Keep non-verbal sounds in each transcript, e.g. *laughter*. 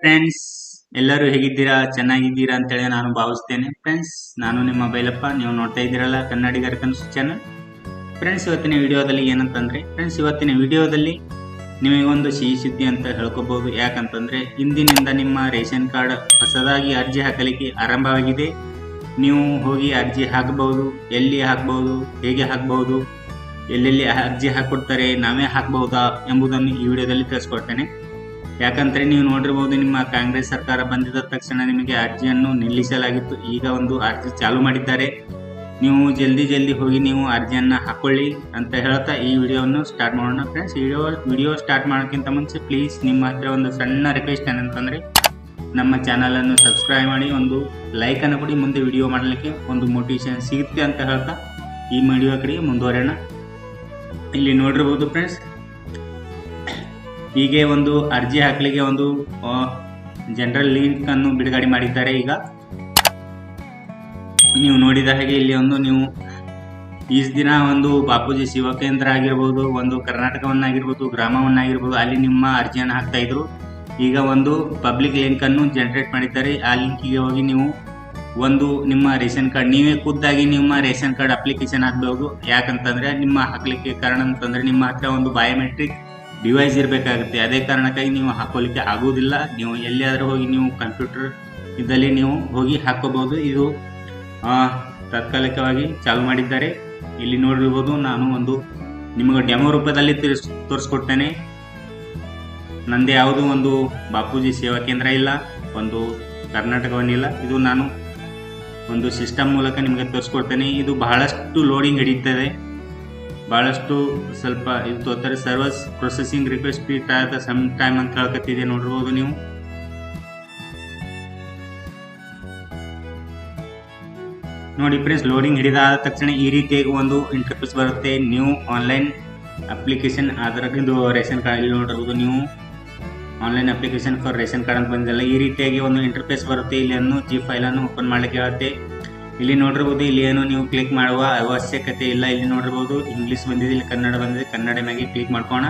Friends ಎಲ್ಲರೂ ಹೇಗಿದ್ದೀರಾ? ಚೆನ್ನಾಗಿದ್ದೀರಾ ಅಂತೇಳಿ ನಾನು ಭಾವಿಸ್ತೇನೆ. ಫ್ರೆಂಡ್ಸ್ ನಾನು ನಿಮ್ಮ ಬೈಲಪ್ಪ. ನೀವು ನೋಡ್ತಾ ಇದ್ದೀರಲ್ಲ ಕನ್ನಡಿಗರ ಕನಸು ಚಾನಲ್ ಫ್ರೆಂಡ್ಸ್ ಇವತ್ತಿನ ವಿಡಿಯೋದಲ್ಲಿ ಏನಂತಂದ್ರೆ ಫ್ರೆಂಡ್ಸ್ ಇವತ್ತಿನ ವಿಡಿಯೋದಲ್ಲಿ ನಿಮಗೊಂದು ಸಿಹಿ ಸುದ್ದಿ ಅಂತ ಹೇಳ್ಕೋಬಹುದು ಯಾಕಂತಂದ್ರೆ, ಇಂದಿನಿಂದ ನಿಮ್ಮ ರೇಷನ್ ಕಾರ್ಡ್ ಹೊಸದಾಗಿ ಅರ್ಜಿ ಹಾಕಲಿಕ್ಕೆ ಆರಂಭವಾಗಿದೆ. ನೀವು ಹೋಗಿ ಅರ್ಜಿ ಹಾಕಬಹುದು ಎಲ್ಲಿ ಹಾಕಬಹುದು ಹೇಗೆ ಹಾಕಬಹುದು ಎಲ್ಲೆಲ್ಲಿ ಅರ್ಜಿ ಹಾಕಿಕೊಡ್ತಾರೆ? ನಾವೇ ಹಾಕಬಹುದಾ ಎಂಬುದನ್ನು ಈ ವಿಡಿಯೋದಲ್ಲಿ ತಿಳಿಸ್ಕೊಡ್ತೇನೆ. ಯಾಕಂದ್ರೆ ನೀವು ನೋಡಿರ್ಬೋದು, ನಿಮ್ಮ ಕಾಂಗ್ರೆಸ್ ಸರ್ಕಾರ ಬಂದಿದ ತಕ್ಷಣ ನಿಮಗೆ ಅರ್ಜಿಯನ್ನು ನಿಲ್ಲಿಸಲಾಗಿತ್ತು. ಈಗ ಒಂದು ಅರ್ಜಿ ಚಾಲು ಮಾಡಿದ್ದಾರೆ. ನೀವು ಜಲ್ದಿ ಜಲ್ದಿ ಹೋಗಿ ನೀವು ಅರ್ಜಿಯನ್ನು ಹಾಕೊಳ್ಳಿ ಅಂತ ಹೇಳ್ತಾ ಈ ವಿಡಿಯೋವನ್ನು ಸ್ಟಾರ್ಟ್ ಮಾಡೋಣ ಫ್ರೆಂಡ್ಸ್. ವಿಡಿಯೋ ವಿಡಿಯೋ ಸ್ಟಾರ್ಟ್ ಮಾಡೋಕ್ಕಿಂತ ಮುಂಚೆ ಪ್ಲೀಸ್ ನಿಮ್ಮ ಹತ್ರ ಒಂದು ಸಣ್ಣ ರಿಕ್ವೆಸ್ಟ್ ಏನಂತಂದರೆ, ನಮ್ಮ ಚಾನಲನ್ನು ಸಬ್ಸ್ಕ್ರೈಬ್ ಮಾಡಿ, ಒಂದು ಲೈಕನ್ನು ಕೊಡಿ, ಮುಂದೆ ವಿಡಿಯೋ ಮಾಡಲಿಕ್ಕೆ ಒಂದು ಮೋಟಿವೇಶನ್ ಸಿಗುತ್ತೆ ಅಂತ ಹೇಳ್ತಾ ಈ ವಿಡಿಯೋ ಕಡೆಗೆ ಮುಂದುವರೆಯೋಣ. ಇಲ್ಲಿ ನೋಡಿರ್ಬೋದು ಫ್ರೆಂಡ್ಸ್ ಹೀಗೆ ಒಂದು ಅರ್ಜಿ ಹಾಕಲಿಕ್ಕೆ ಒಂದು ಜನರಲ್ ಲಿಂಕ್ ಅನ್ನು ಬಿಡುಗಡೆ ಮಾಡಿದ್ದಾರೆ. ಈಗ ನೀವು ನೋಡಿದ ಹಾಗೆ ಇಲ್ಲಿ ಒಂದು ನೀವು ಈ ದಿನ ಒಂದು ಬಾಪೂಜಿ ಶಿವ ಕೇಂದ್ರ ಆಗಿರ್ಬೋದು, ಒಂದು ಕರ್ನಾಟಕವನ್ನಾಗಿರ್ಬೋದು, ಗ್ರಾಮವನ್ನಾಗಿರ್ಬೋದು, ಅಲ್ಲಿ ನಿಮ್ಮ ಅರ್ಜಿಯನ್ನು ಹಾಕ್ತಾ ಇದ್ರು. ಈಗ ಒಂದು ಪಬ್ಲಿಕ್ ಲಿಂಕ್ ಅನ್ನು ಜನರೇಟ್ ಮಾಡಿದ್ದಾರೆ. ಆ ಲಿಂಕಿಗೆ ಹೋಗಿ ನೀವು ಒಂದು ನಿಮ್ಮ ರೇಷನ್ ಕಾರ್ಡ್, ನೀವೇ ಖುದ್ದಾಗಿ ನಿಮ್ಮ ರೇಷನ್ ಕಾರ್ಡ್ ಅಪ್ಲಿಕೇಶನ್ ಹಾಕ್ಬೋದು ಯಾಕಂತಂದ್ರೆ ನಿಮ್ಮ ಹಾಕ್ಲಿಕ್ಕೆ ಕಾರಣ ಅಂತಂದ್ರೆ ನಿಮ್ಮ ಹತ್ರ ಒಂದು ಬಯೋಮೆಟ್ರಿಕ್ ಡಿವೈಸ್ ಇರಬೇಕಾಗುತ್ತೆ. ಅದೇ ಕಾರಣಕ್ಕಾಗಿ ನೀವು ಹಾಕೋಲಿಕ್ಕೆ ಆಗುವುದಿಲ್ಲ. ನೀವು ಎಲ್ಲಿಯಾದರೂ ಹೋಗಿ ನೀವು ಕಂಪ್ಯೂಟರ್ ಇದ್ದಲ್ಲಿ ನೀವು ಹೋಗಿ ಹಾಕೋಬಹುದು. ಇದು ತಾತ್ಕಾಲಿಕವಾಗಿ ಚಾಲು ಮಾಡಿದ್ದಾರೆ. ಇಲ್ಲಿ ನೋಡಿರ್ಬೋದು ನಾನು ಒಂದು ನಿಮಗೆ ಡೆಮೋ ರೂಪದಲ್ಲಿ ತಿರ್ಸ್, ತೋರಿಸ್ಕೊಡ್ತೇನೆ. ನಂದು ಯಾವುದೂ ಒಂದು ಬಾಪೂಜಿ ಸೇವಾ ಕೇಂದ್ರ ಇಲ್ಲ, ಒಂದು ಕರ್ನಾಟಕವನ್ನಿಲ್ಲ. ಇದು ನಾನು ಒಂದು ಸಿಸ್ಟಮ್ ಮೂಲಕ ನಿಮಗೆ ತೋರಿಸ್ಕೊಡ್ತೇನೆ. ಇದು ಬಹಳಷ್ಟು ಲೋಡಿಂಗ್ ಹಿಡಿಯುತ್ತದೆ. ಬಹಳಷ್ಟು ಸ್ವಲ್ಪ ಇದು ತೋತಾರೆ ಸರ್ವಸ್ ಪ್ರೊಸೆಸಿಂಗ್ ರಿಕ್ವೆಸ್ಟ್ ಸ್ಪೀಡ್ ಆದ ಸಮ್ ಟೈಮ್ ಅಂತ ಕೇಳ್ಕತ್ತಿದೆ ನೋಡಿರ್ಬೋದು ನೀವು. ನೋಡಿ ಫ್ರೆಂಡ್ಸ್ ಲೋಡಿಂಗ್ ಹಿಡಿದಾದ ತಕ್ಷಣ ಈ ರೀತಿಯಾಗಿ ಒಂದು ಇಂಟರ್ಫೇಸ್ ಬರುತ್ತೆ. ನೀವು ಆನ್ಲೈನ್ ಅಪ್ಲಿಕೇಶನ್ ಇದು ರೇಷನ್ ಕಾರ್ಡ್ ಇಲ್ಲಿ ನೋಡಿರ್ಬೋದು ನೀವು. Online application for ration card ಅಂತ ಬಂದಿಲ್ಲ ಈ ರೀತಿಯಾಗಿ ಒಂದು ಇಂಟರ್ಫೇಸ್ ಬರುತ್ತೆ. ಇಲ್ಲಿ ಜಿ ಫೈಲ್ ಅನ್ನು ಓಪನ್ ಮಾಡ್ಲಿಕ್ಕೆ ಹೇಳುತ್ತೆ. ಇಲ್ಲಿ ನೋಡಿರ್ಬೋದು ಇಲ್ಲಿ ಏನು ನೀವು ಕ್ಲಿಕ್ ಮಾಡುವ ಅವಶ್ಯಕತೆ ಇಲ್ಲ. ಇಲ್ಲಿ ನೋಡಿರ್ಬೋದು ಇಂಗ್ಲಿಷ್ ಬಂದಿದೆ, ಇಲ್ಲಿ ಕನ್ನಡ ಬಂದಿದೆ. ಕನ್ನಡ ಮ್ಯಾಗೆ ಕ್ಲಿಕ್ ಮಾಡ್ಕೋಣ.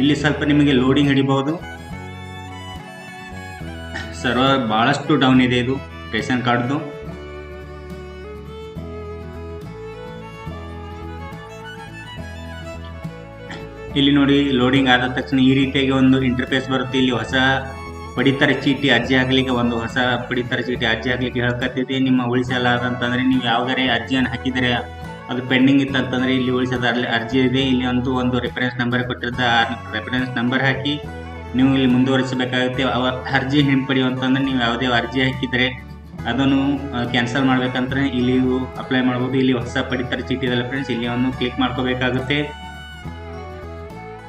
ಇಲ್ಲಿ ಸ್ವಲ್ಪ ನಿಮಗೆ ಲೋಡಿಂಗ್ ಹಿಡಿಬಹುದು. ಸರ್ವರ್ ಬಹಳಷ್ಟು ಡೌನ್ ಇದೆ ಇದು, ರೇಷನ್ ಕಾರ್ಡ್ದು. ಇಲ್ಲಿ ನೋಡಿ ಲೋಡಿಂಗ್ ಆದ ತಕ್ಷಣ ಈ ರೀತಿಯಾಗಿ ಒಂದು ಇಂಟರ್ಫೇಸ್ ಬರುತ್ತೆ. ಇಲ್ಲಿ ಹೊಸ ಪಡಿತರ ಚೀಟಿ, ಅರ್ಜಿ ಹಾಕ್ಲಿಕ್ಕೆ ಒಂದು ಹೊಸ ಪಡಿತರ ಚೀಟಿ, ಅರ್ಜಿ ಹಾಕ್ಲಿಕ್ಕೆ ಹೇಳ್ಕತ್ತೈತಿ ನಿಮ್ಮ ಉಳಿಸಲಾದಂತಂದ್ರೆ ನೀವು ಯಾವ್ದಾರೆ ಅರ್ಜಿಯನ್ನು ಹಾಕಿದ್ರೆ ಅದು ಪೆಂಡಿಂಗ್ ಇತ್ತಂತಂದ್ರೆ ಇಲ್ಲಿ ಉಳಿಸದ ಅರ್ಜಿ ಇದೆ. ಇಲ್ಲಿ ಒಂದು ಒಂದು ರೆಫರೆನ್ಸ್ ನಂಬರ್ ಕೊಟ್ಟಿರ್ತ ರೆಫರೆನ್ಸ್ ನಂಬರ್ ಹಾಕಿ ನೀವು ಇಲ್ಲಿ ಮುಂದುವರಿಸಬೇಕಾಗುತ್ತೆ. ಅವ ಅರ್ಜಿ ಹಿಂಪಡೆಯುವಂತಂದ್ರೆ ನೀವು ಯಾವುದೇ ಅರ್ಜಿ ಹಾಕಿದ್ರೆ ಅದನ್ನು ಕ್ಯಾನ್ಸಲ್ ಮಾಡಬೇಕಂದ್ರೆ ಇಲ್ಲಿ ಅಪ್ಲೈ ಮಾಡ್ಬೋದು. ಇಲ್ಲಿ ಹೊಸ ಪಡಿತರ ಚೀಟಿ ಇದೆಲ್ಲ ಫ್ರೆಂಡ್ಸ್ ಇಲ್ಲಿ ಒಂದು ಕ್ಲಿಕ್ ಮಾಡ್ಕೋಬೇಕಾಗುತ್ತೆ.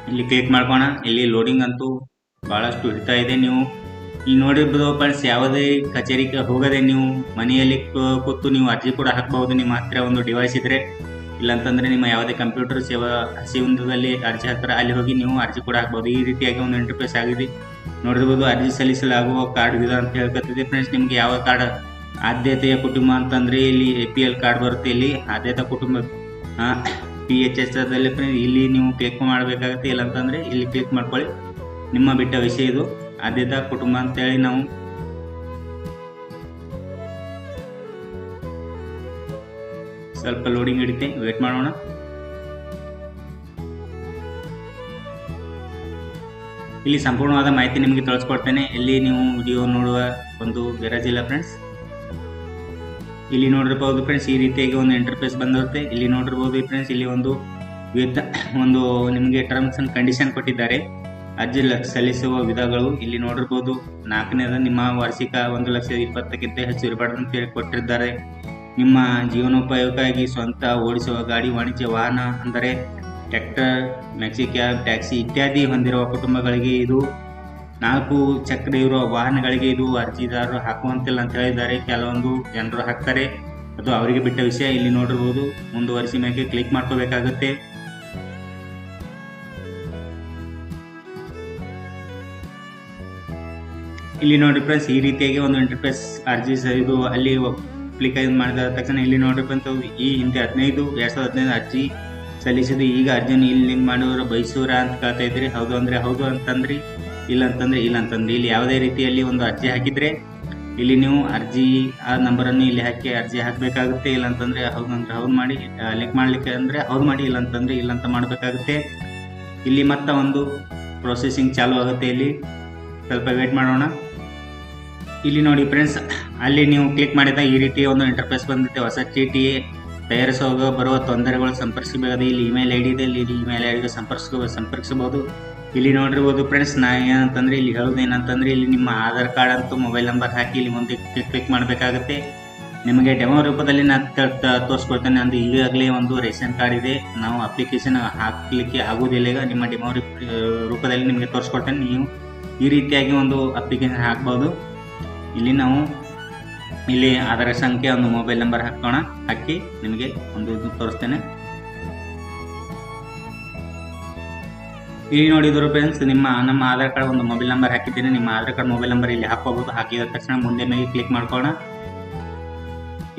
ಇಲ್ಲಿ ಕ್ಲಿಕ್ ಮಾಡ್ಕೋಣ. ಇಲ್ಲಿ ಲೋಡಿಂಗ್ ಅಂತೂ ಬಹಳಷ್ಟು ಹಿಡಿತಾ ಇದೆ ನೀವು. ಈಗ ನೋಡಿರ್ಬೋದು ಫ್ರೆಂಡ್ಸ್ ಯಾವುದೇ ಕಚೇರಿಗೆ ಹೋಗದೆ ನೀವು ಮನೆಯಲ್ಲಿ ಕೂತು ನೀವು ಅರ್ಜಿ ಕೂಡ ಹಾಕಬಹುದು. ನಿಮ್ಮ ಹತ್ತಿರ ಒಂದು ಡಿವೈಸ್ ಇದ್ರೆ, ಇಲ್ಲಾಂತಂದ್ರೆ ನಿಮ್ಮ ಯಾವುದೇ ಕಂಪ್ಯೂಟರ್ ಸೇವಾ ಸಿಂಧದಲ್ಲಿ ಅರ್ಜಿ ಹಾಕ್ತಾರೆ ಅಲ್ಲಿ ಹೋಗಿ ನೀವು ಅರ್ಜಿ ಕೂಡ ಹಾಕಬಹುದು. ಈ ರೀತಿಯಾಗಿ ಒಂದು ಇಂಟರ್ಫೇಸ್ ಆಗಿದೆ. ನೋಡಿರ್ಬೋದು ಅರ್ಜಿ ಸಲ್ಲಿಸಲಾಗುವ ಕಾರ್ಡ್ ವಿಧ ಅಂತ ಹೇಳ್ಕೊತಿದೆ ಫ್ರೆಂಡ್ಸ್ ನಿಮ್ಗೆ ಯಾವ ಕಾರ್ಡ್ ಆದ್ಯತೆಯ ಕುಟುಂಬ ಅಂತಂದ್ರೆ ಇಲ್ಲಿ ಎ ಪಿ ಎಲ್ ಕಾರ್ಡ್ ಬರುತ್ತೆ. ಇಲ್ಲಿ ಆದ್ಯತಾ ಕುಟುಂಬ ಪಿ ಎಚ್ ಎಸ್ ಅದಲ್ಲಿ ಫ್ರೆಂಡ್ಸ್ ಇಲ್ಲಿ ನೀವು ಕ್ಲಿಕ್ ಮಾಡಬೇಕಾಗುತ್ತೆ. ಇಲ್ಲ ಅಂತಂದ್ರೆ ಇಲ್ಲಿ ಕ್ಲಿಕ್ ಮಾಡ್ಕೊಳ್ಳಿ. ನಿಮ್ಮ ಬಿಟ್ಟ ವಿಷಯ ಇದು. ಆದ್ಯತಾ ಕುಟುಂಬ ಅಂತೇಳಿ ನಾವು ಸ್ವಲ್ಪ ಲೋಡಿಂಗ್ ಹಿಡಿತೆ ವೇಟ್ ಮಾಡೋಣ. ಇಲ್ಲಿ ಸಂಪೂರ್ಣವಾದ ಮಾಹಿತಿ ನಿಮಗೆ ತಿಳಿಸ್ಕೊಡ್ತೇನೆ ಇಲ್ಲಿ ನೀವು ವಿಡಿಯೋ ನೋಡುವ ಒಂದು ಗರಜಿಲ್ಲ ಫ್ರೆಂಡ್ಸ್ ಇಲ್ಲಿ ನೋಡಿರ್ಬೋದು ಫ್ರೆಂಡ್ಸ್ ಈ ರೀತಿಯಾಗಿ ಒಂದು ಇಂಟರ್ಫೇಸ್ ಬಂದಿರುತ್ತೆ. ಇಲ್ಲಿ ನೋಡಿರ್ಬೋದು ಫ್ರೆಂಡ್ಸ್ ಇಲ್ಲಿ ಒಂದು ವಿತ್ *coughs* ಒಂದು ನಿಮಗೆ ಟರ್ಮ್ಸ್ ಅಂಡ್ ಕಂಡೀಷನ್ ಕೊಟ್ಟಿದ್ದಾರೆ. ಅರ್ಜಿ ಸಲ್ಲಿಸುವ ವಿಧಗಳು ಇಲ್ಲಿ ನೋಡಿರ್ಬೋದು. ನಾಲ್ಕನೇದ ನಿಮ್ಮ ವಾರ್ಷಿಕ ಒಂದು ಲಕ್ಷ ಇಪ್ಪತ್ತಕ್ಕಿಂತ ಹೆಚ್ಚು ಇರಬಾರ್ದು ಅಂತ ಹೇಳಿ ಕೊಟ್ಟಿದ್ದಾರೆ. ನಿಮ್ಮ ಜೀವನೋಪಯೋಗಕ್ಕಾಗಿ ಸ್ವಂತ ಓಡಿಸುವ ಗಾಡಿ, ವಾಣಿಜ್ಯ ವಾಹನ ಅಂದರೆ ಟ್ರ್ಯಾಕ್ಟರ್, ಮ್ಯಾಕ್ಸಿ ಕ್ಯಾಬ್, ಟ್ಯಾಕ್ಸಿ ಇತ್ಯಾದಿ ಹೊಂದಿರುವ ಕುಟುಂಬಗಳಿಗೆ ಇದು ನಾಲ್ಕು ಚಕ್ರ ಇರುವ ವಾಹನಗಳಿಗೆ ಇದು ಅರ್ಜಿದಾರರು ಹಾಕುವಂತಿಲ್ಲ ಅಂತ ಹೇಳಿದ್ದಾರೆ. ಕೆಲವೊಂದು ಜನರು ಹಾಕ್ತಾರೆ. ಅದು ಅವರಿಗೆ ಬಿಟ್ಟ ವಿಷಯ. ಇಲ್ಲಿ ನೋಡಿರ್ಬೋದು, ಮುಂದುವರಿಸಿ ಮೇಲೆ ಕ್ಲಿಕ್ ಮಾಡ್ಕೋಬೇಕಾಗುತ್ತೆ. ಇಲ್ಲಿ ನೋಡಿ ಫ್ರೆಂಡ್ಸ್ ಈ ರೀತಿಯಾಗಿ ಒಂದು ಇಂಟರ್ಫೇಸ್ ಅರ್ಜಿ ಇದು ಅಲ್ಲಿ ಅಪ್ಲಿಕೇಶನ್ ಮಾಡಿದ ತಕ್ಷಣ ಇಲ್ಲಿ ನೋಡಿ ಫ್ರೆಂಡ್ಸ್ ಈ ಹಿಂದೆ ಹದಿನೈದು, ಎರಡ್ ಸಾವಿರದ ಹದಿನೈದು ಅರ್ಜಿ ಸಲ್ಲಿಸಿದ್ದು. ಈಗ ಅರ್ಜಿಯನ್ನು ಇಲ್ಲಿ ಮಾಡಿದ್ರು ಬೈಸೂರ ಅಂತ ಕೇಳ್ತಾ ಇದ್ರಿ ಹೌದು ಅಂದ್ರೆ ಹೌದು ಅಂತಂದ್ರಿ, ಇಲ್ಲ ಅಂತಂದ್ರೆ ಇಲ್ಲ ಅಂತಂದ್ರೆ. ಇಲ್ಲಿ ಯಾವುದೇ ರೀತಿಯಲ್ಲಿ ಒಂದು ಅರ್ಜಿ ಹಾಕಿದ್ರೆ ಇಲ್ಲಿ ನೀವು ಅರ್ಜಿ ಆ ನಂಬರನ್ನು ಇಲ್ಲಿ ಹಾಕಿ ಅರ್ಜಿ ಹಾಕಬೇಕಾಗುತ್ತೆ. ಇಲ್ಲ ಅಂತಂದ್ರೆ ಹೌದು ಅಂದ್ರೆ ಹೌದು ಮಾಡಿ ಲಿಂಕ್ ಮಾಡ್ಲಿಕ್ಕೆ ಅಂದ್ರೆ ಹೌದು ಮಾಡಿ, ಇಲ್ಲ ಅಂತಂದ್ರೆ ಇಲ್ಲ ಅಂತ ಮಾಡಬೇಕಾಗುತ್ತೆ. ಇಲ್ಲಿ ಮತ್ತೆ ಒಂದು ಪ್ರೊಸೆಸಿಂಗ್ ಚಾಲು ಆಗುತ್ತೆ ಇಲ್ಲಿ. ಸ್ವಲ್ಪ ವೇಟ್ ಮಾಡೋಣ. ಇಲ್ಲಿ ನೋಡಿ ಫ್ರೆಂಡ್ಸ್ ಅಲ್ಲಿ ನೀವು ಕ್ಲಿಕ್ ಮಾಡಿದ ಈ ರೀತಿ ಒಂದು ಇಂಟರ್ಫೇಸ್ ಬಂದಿದೆ ಹೊಸ ಚೀಟಿ ತಯಾರಿಸುವಾಗ ಬರುವ ತೊಂದರೆಗಳು ಸಂಪರ್ಕಿಸಬೇಕಾದ ಇಲ್ಲಿ ಇಮೇಲ್ ಐ ಡಿ ಇದೆ. ಇಲ್ಲಿ ಇಮೇಲ್ ಐ ಡಿಗೆ ಸಂಪರ್ಕ ಸಂಪರ್ಕಿಸಬಹುದು. ಇಲ್ಲಿ ನೋಡಿರ್ಬೋದು ಫ್ರೆಂಡ್ಸ್ ನಾ ಏನಂತಂದ್ರೆ ಇಲ್ಲಿ ಹೇಳೋದು ಏನಂತಂದ್ರೆ ಇಲ್ಲಿ ನಿಮ್ಮ ಆಧಾರ್ ಕಾರ್ಡ್ ಅಂತೂ ಮೊಬೈಲ್ ನಂಬರ್ ಹಾಕಿ ಇಲ್ಲಿ ಮುಂದೆ ಕ್ಲಿಕ್ ಮಾಡಬೇಕಾಗುತ್ತೆ. ನಿಮಗೆ ಡೆಮೋ ರೂಪದಲ್ಲಿ ನಾನು ತೋರಿಸ್ಕೊಡ್ತೇನೆ. ಅಂದ್ರೆ ಈಗಾಗಲೇ ಒಂದು ರೇಷನ್ ಕಾರ್ಡ್ ಇದೆ. ನಾವು ಅಪ್ಲಿಕೇಶನ್ ಹಾಕಲಿಕ್ಕೆ ಆಗುವುದಿಲ್ಲ. ಈಗ ನಿಮ್ಮ ಡೆಮೋ ರೂಪದಲ್ಲಿ ನಿಮಗೆ ತೋರಿಸ್ಕೊಡ್ತೇನೆ. ನೀವು ಈ ರೀತಿಯಾಗಿ ಒಂದು ಅಪ್ಲಿಕೇಶನ್ ಹಾಕ್ಬೋದು. ಇಲ್ಲಿ ನಾವು ಇಲ್ಲಿ ಆಧಾರ್ ಸಂಖ್ಯೆ ಒಂದು ಮೊಬೈಲ್ ನಂಬರ್ ಹಾಕೋಣ. ಹಾಕಿ ನಿಮಗೆ ಒಂದು ತೋರಿಸ್ತೇನೆ. ಇಲ್ಲಿ ನೋಡಿದ್ರು ಫ್ರೆಂಡ್ಸ್ ನಿಮ್ಮ ನಮ್ಮ ಆಧಾರ್ ಕಾರ್ಡ್ ಒಂದು ಮೊಬೈಲ್ ನಂಬರ್ ಹಾಕಿದ್ದೇನೆ. ನಿಮ್ಮ ಆಧಾರ್ ಕಾರ್ಡ್ ಮೊಬೈಲ್ ನಂಬರ್ ಇಲ್ಲಿ ಹಾಕೋಬಹುದು ಹಾಕಿದ ತಕ್ಷಣ ಮುಂದೆ ಮೇಲೆ ಕ್ಲಿಕ್ ಮಾಡ್ಕೋಣ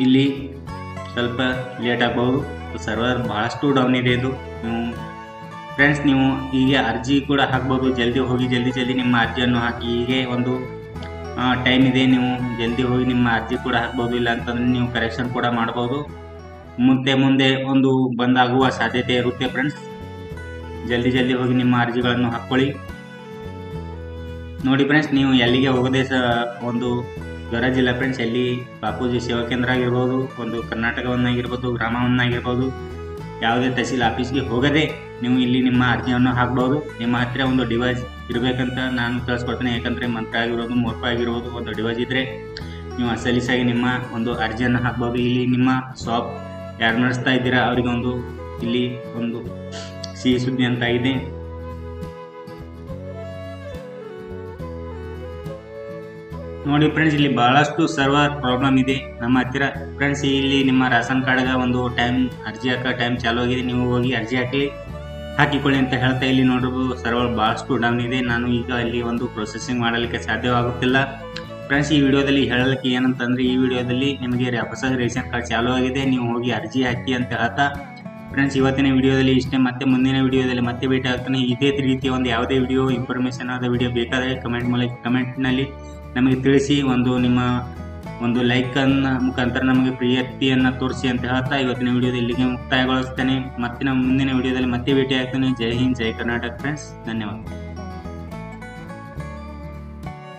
ಇಲ್ಲಿ ಸ್ವಲ್ಪ ಲೇಟ್ ಆಗ್ಬೋದು. ಸರ್ವರ್ ಭಾಳಷ್ಟು ಡೌನ್ ಇದೆ ಇದು. ನೀವು ಫ್ರೆಂಡ್ಸ್ ನೀವು ಹೀಗೆ ಅರ್ಜಿ ಕೂಡ ಹಾಕ್ಬೋದು. ಜಲ್ದಿ ಹೋಗಿ, ಜಲ್ದಿ ಜಲ್ದಿ ನಿಮ್ಮ ಅರ್ಜಿಯನ್ನು ಹಾಕಿ. ಹೀಗೆ ಒಂದು ಟೈಮ್ ಇದೆ, ನೀವು ಜಲ್ದಿ ಹೋಗಿ ನಿಮ್ಮ ಅರ್ಜಿ ಕೂಡ ಹಾಕ್ಬೋದು, ಇಲ್ಲ ಅಂತಂದ್ರೆ ನೀವು ಕರೆಕ್ಷನ್ ಕೂಡ ಮಾಡ್ಬೋದು. ಮುಂದೆ ಮುಂದೆ ಒಂದು ಬಂದಾಗುವ ಸಾಧ್ಯತೆ ಇರುತ್ತೆ ಫ್ರೆಂಡ್ಸ್ ಜಲ್ದಿ ಜಲ್ದಿ ಹೋಗಿ ನಿಮ್ಮ ಅರ್ಜಿಗಳನ್ನು ಹಾಕ್ಕೊಳ್ಳಿ ನೋಡಿ ಫ್ರೆಂಡ್ಸ್ ನೀವು ಎಲ್ಲಿಗೆ ಹೋಗದೆ ಸ ಒಂದು ಜಿಲ್ಲಾ ಫ್ರೆಂಡ್ಸ್ ಎಲ್ಲಿ ಬಾಪೂಜಿ ಸೇವಾ ಕೇಂದ್ರ ಆಗಿರ್ಬೋದು, ಒಂದು ಕರ್ನಾಟಕವನ್ನಾಗಿರ್ಬೋದು, ಗ್ರಾಮವನ್ನಾಗಿರ್ಬೋದು, ಯಾವುದೇ ತಹಸೀಲ್ ಆಫೀಸ್ಗೆ ಹೋಗದೆ ನೀವು ಇಲ್ಲಿ ನಿಮ್ಮ ಅರ್ಜಿಯನ್ನು ಹಾಕ್ಬೋದು. ನಿಮ್ಮ ಹತ್ತಿರ ಒಂದು ಡಿವೈಸ್ ಇರಬೇಕಂತ ನಾನು ತಿಳಿಸ್ಕೊಡ್ತೇನೆ. ಯಾಕಂದರೆ ಮಂತ್ರ ಆಗಿರ್ಬೋದು ಮೂರ್ಪ ಆಗಿರ್ಬೋದು, ಒಂದು ಡಿವೈಸ್ ಇದ್ದರೆ ನೀವು ಸಲೀಸಾಗಿ ನಿಮ್ಮ ಒಂದು ಅರ್ಜಿಯನ್ನು ಹಾಕ್ಬೋದು. ಇಲ್ಲಿ ನಿಮ್ಮ ಶಾಪ್ ಯಾರು ನಡೆಸ್ತಾ ಇದ್ದೀರಾ? ಅವರಿಗೆ ಒಂದು ಇಲ್ಲಿ ಒಂದು ಸಿಹಿ ಸುದ್ದಿ ಅಂತ ಇದೆ. ನೋಡಿ ಫ್ರೆಂಡ್ಸ್ ಇಲ್ಲಿ ಬಹಳಷ್ಟು ಸರ್ವರ್ ಪ್ರಾಬ್ಲಮ್ ಇದೆ. ನಮ್ಮ ಹತ್ತಿರ ಫ್ರೆಂಡ್ಸ್ ಇಲ್ಲಿ ನಿಮ್ಮ ರಾಷನ್ ಕಾರ್ಡ್ಗೆ ಒಂದು ಟೈಮ್ ಅರ್ಜಿ ಹಾಕೋ ಟೈಮ್ ಚಾಲು ಆಗಿದೆ. ನೀವು ಹೋಗಿ ಅರ್ಜಿ ಹಾಕಿ ಹಾಕಿಕೊಳ್ಳಿ ಅಂತ ಹೇಳ್ತಾ ಇಲ್ಲಿ ನೋಡಬಹುದು ಸರ್ವರ್ ಬಹಳಷ್ಟು ಡೌನ್ ಇದೆ. ನಾನು ಈಗ ಇಲ್ಲಿ ಒಂದು ಪ್ರೊಸೆಸಿಂಗ್ ಮಾಡಲಿಕ್ಕೆ ಸಾಧ್ಯವಾಗುತ್ತಿಲ್ಲ. ಫ್ರೆಂಡ್ಸ್ ಈ ವಿಡಿಯೋದಲ್ಲಿ ಹೇಳಲಿಕ್ಕೆ ಏನಂತಂದ್ರೆ, ಈ ವಿಡಿಯೋದಲ್ಲಿ ನಿಮಗೆ ಹೊಸ ರೇಷನ್ ಕಾರ್ಡ್ ಚಾಲೂ ಆಗಿದೆ. ನೀವು ಹೋಗಿ ಅರ್ಜಿ ಹಾಕಿ ಅಂತ ಹೇಳ್ತಾ. ಫ್ರೆಂಡ್ಸ್ ಇವತ್ತಿನ ವಿಡಿಯೋದಲ್ಲಿ ಇಷ್ಟೇ. ಮತ್ತೆ ಮುಂದಿನ ವಿಡಿಯೋದಲ್ಲಿ ಮತ್ತೆ ಭೇಟಿ ಆಗ್ತಾನೆ. ಇದೇ ರೀತಿಯ ಒಂದು ಯಾವುದೇ ವಿಡಿಯೋ ಇನ್ಫಾರ್ಮೇಷನ್ ಆದ ವಿಡಿಯೋ ಬೇಕಾದರೆ ಕಮೆಂಟ್ ಮೂಲಕ ಕಮೆಂಟ್ನಲ್ಲಿ ನಮಗೆ ತಿಳಿಸಿ ಒಂದು ನಿಮ್ಮ ಒಂದು ಲೈಕ್ ಅನ್ನ ಮುಖಾಂತರ ನಮಗೆ ಪ್ರಿಯತಿಯನ್ನು ತೋರಿಸಿ ಅಂತ ಹೇಳ್ತಾ ಇವತ್ತಿನ ವಿಡಿಯೋದಲ್ಲಿ ಇಲ್ಲಿಗೆ ಮುಕ್ತಾಯಗೊಳಿಸ್ತೇನೆ. ಮತ್ತೆ ನಮ್ಮ ಮುಂದಿನ ವಿಡಿಯೋದಲ್ಲಿ ಮತ್ತೆ ಭೇಟಿ ಆಗ್ತೇನೆ ಜೈ ಹಿಂದ್, ಜೈ ಕರ್ನಾಟಕ ಫ್ರೆಂಡ್ಸ್ ಧನ್ಯವಾದ